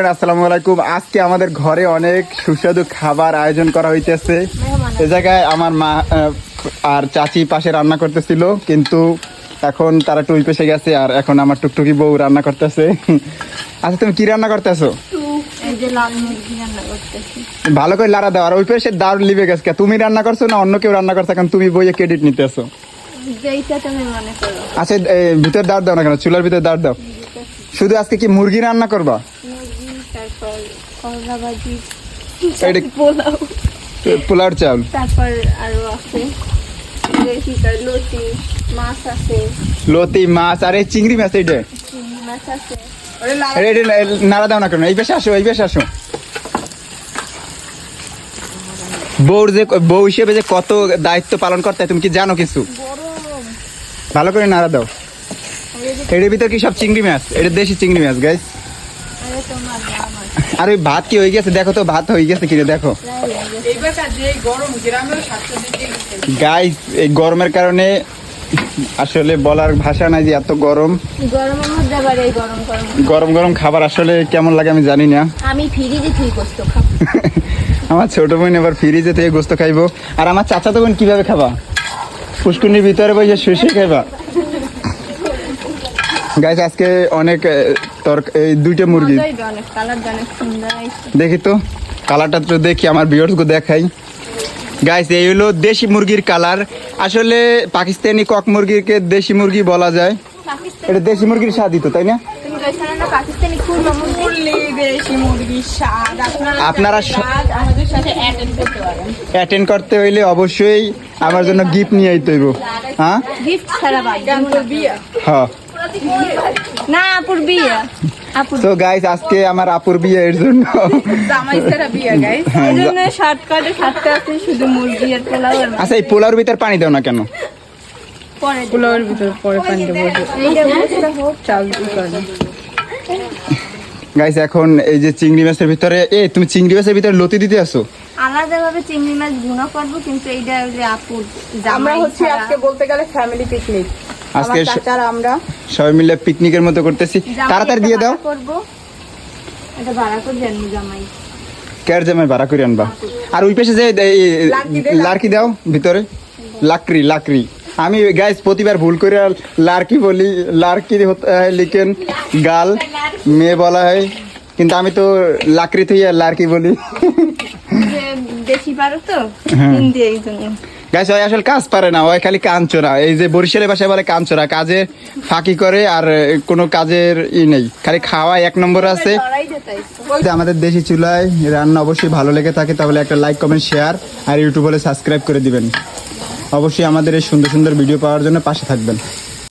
আসসালামু আলাইকুম। আজকে আমাদের ঘরে অনেক সুস্বাদু খাবার আয়োজন করা হইতেছে। এ জায়গায় আমার মা আর চাচি পাশে রান্না করতেছিল কিন্তু এখন তারা টুই পেশে গেছে আর এখন আমার টুকটুকি বউ রান্না করতেছে। আচ্ছা তুমি কি রান্না করতেছো? ভালো করে লাড়া দাও আর ওই পেশে দাঁড় লিবে গেছে তুমি রান্না করছ না অন্য কেউ রান্না করছে? এখন তুমি বইয়ে ক্রেডিট নিতেছো। আচ্ছা ভিতর দাঁড় দাও না কেন? চুলার ভিতরে দাঁড় দাও। শুধু আজকে কি মুরগি রান্না করবা? করলা ভাজি পোলাও। পোলার চাউল তারপর আরও আছে লতি মাছ আছে। লতি মাছ আর এই চিংড়ি মাছ এইটা মাছ আছে। নাড়া দাও না কেন? এই বেশে আসো এই বেশে আসো। বউর যে বউ হিসেবে যে কত দায়িত্ব পালন করতে তুমি কি জানো কিছু? ভালো করে নাড়া দাও। এটার ভিতর কি সব চিংড়ি মাছ? এটা দেশি চিংড়ি মাছ গাইস আরে ওই ভাত কি হয়ে গেছে? দেখো তো ভাত হয়ে গেছে কিরে দেখো। গাইস এই গরমের কারণে আসলে বলার ভাষা নাই যে এত গরম। গরম গরম খাবার আসলে কেমন লাগে আমি জানি না। আমি ফ্রিজে আমার ছোট বোন এবার ফ্রিজে থেকে গোস্ত খাইবো। আর আমার চাচা তো বোন কীভাবে খাবা? পুষ্কুনির ভিতরে বসে শুষে খাইবা। গাইস আজকে অনেক তরক এই দুইটা মুরগি। দেখি তো কালারটা তো দেখি আমার বিয়ার্সকে দেখাই। গাইস এই হলো দেশি মুরগির কালার। আসলে পাকিস্তানি কক মুরগিকে দেশি মুরগি বলা যায়। এটা দেশি মুরগির স্বাদই তো তাই না? তুমি কইছো না পাকিস্তানি খুরমা মুরগি। দেশি মুরগির স্বাদ। আপনারা অ্যাটেন্ড করতে পারেন। অ্যাটেন্ড করতে হইলে অবশ্যই আমার জন্য গিফট নিয়ে আইতে হইব। হ্যাঁ? হ্যাঁ। না আপুর বিয়ে। তো গাইস আজকে আমার আপুর বিয়ে এর জন্য। জামাই ছাড়া বিয়া গাইস এই জন্য শর্টকাটে থাকতে আছে শুধু মুরগি আর পোলাও আচ্ছা এই পোলার ভিতর পানি দাও না কেন? পরে। ভিতর পরে পানি দেবো। এইটা বুঝতে হোক চাল দিয়ে গাইস এখন এই যে চিংড়ি মাছের ভিতরে এ তুমি চিংড়ি মাছের ভিতরে লতি দিতে আসো? আলাদাভাবে চিংড়ি মাছ ভুনা করব কিন্তু এইটা যে আপুর আমরা হচ্ছে আজকে বলতে গেলে ফ্যামিলি পিকনিক আজকে আমরা সবাই মিলে পিকনিকের মতো করতেছি। তাড়াতাড়ি দিয়ে দাও। এটা ভাড়া করে জামাই। কেয়ার জামাই ভাড়া করে আনবা? আর ওই পাশে যে লার্কি দাও ভিতরে। লাকড়ি লাকড়ি। আমি গাইস প্রতিবার ভুল করে লার্কি বলি। লার্কি হতে লিখেন গাল মেয়ে বলা হয়। কিন্তু আমি তো লাকড়ি থেকে লার্কি বলি। বেশি পারো তো হ্যাঁ। ওই আসলে কাজ পারে না ওই খালি কাঞ্চরা এই যে বরিশালের ভাষায় বলে কাঞ্চরা কাজে ফাঁকি করে আর কোনো কাজের ই নেই। খালি খাওয়া এক নম্বর আছে। আমাদের দেশি চুলায় রান্না অবশ্যই ভালো লেগে থাকে তাহলে একটা লাইক কমেন্ট শেয়ার আর ইউটিউবে সাবস্ক্রাইব করে দিবেন। অবশ্যই আমাদের এই সুন্দর সুন্দর ভিডিও পাওয়ার জন্য পাশে থাকবেন।